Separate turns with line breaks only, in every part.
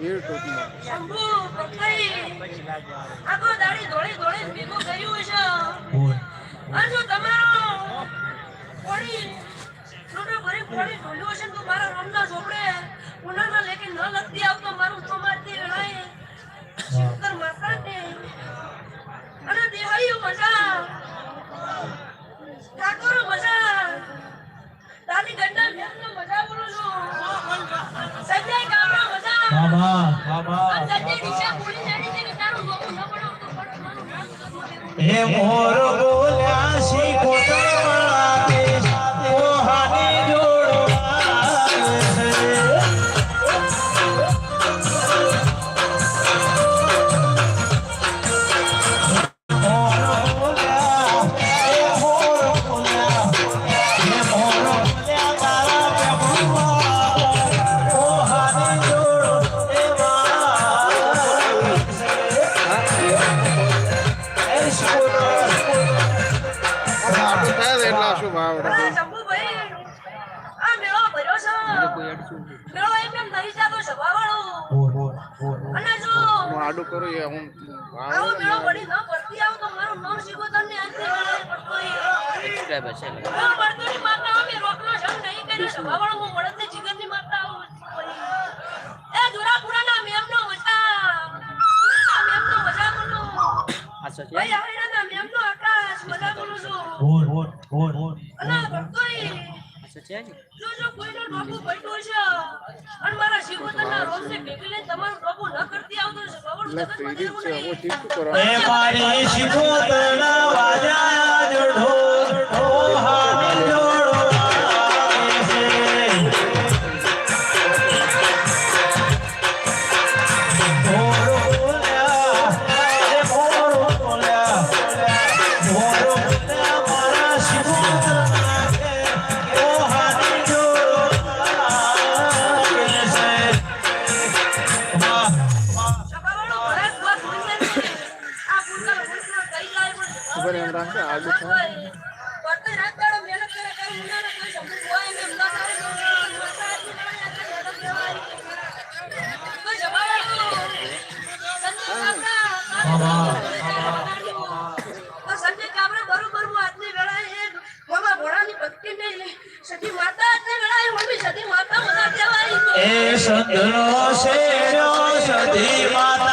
ઈર આખો દાડી ધોળી ધોળી ભીગો કર્યું છે અજો તમારો કોડી છોટો ભરી કોડી ઢોલ્યો છે તો મારા રામના ઝોપડે ઉનાના લેકે ન લગતી આવતો મારું તો મારતી લડાઈ
હે મોર બોલ્યા શું
ભાવ
આ મેળો ભર્યો છે. મેળો એમ એમ નહીં જાતો સભાવાળો. અને જો
હું આડું કરું એ હું
આવો મેળો વળી ન ભરતી આવું તો મારું નામ શિકોતરની આજથી મેળાએ પડતો હોય. મેળો ભરતો ની માતા અમે રોકનો સંગ નહીં કર્યો. સભાવાળો હું વળદની જીગરની માતા આવું હોય. એ જોરાપુરાના મેમનો મજા. આ મેમનો મજા બોલું. ભાઈ આવીને મેમનો આકાશ મજા બોલું છું. અને આ ભક્તોય જો જો કોઈનો ટોપુ પડ્યો છે. અને મારા શિવોતરના રોમને ભેગી લઈને તમારું ટોપુ ન કરતી આવતો છે. જગત
પીડી જ છે હું
મંદિર
ઠીક કરવા
એ મારી શિકોતરના વાજા જોડો.
માતા બધા કહેવાય
એ સંતનો શેરો સધી માતા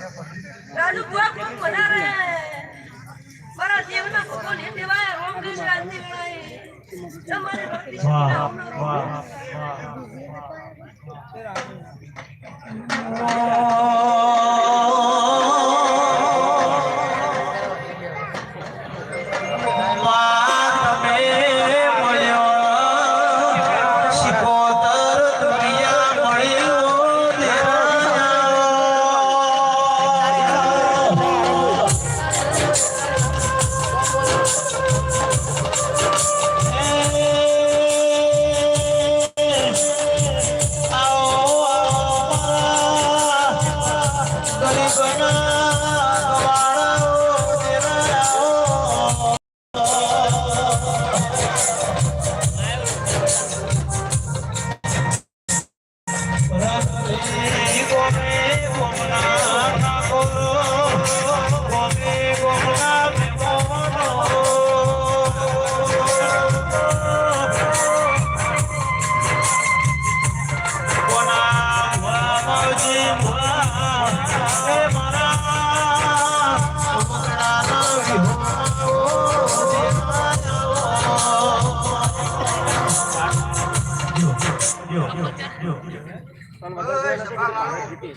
માતાને બુઆ ખૂબ બનાવે? મારા દેવના ભગવાન એ દેવાય રોમ કૃષ્ણ આજની વેળાએ તમારી ભક્તિ
વાહ વાહ
વાહ વાહ. જીતી.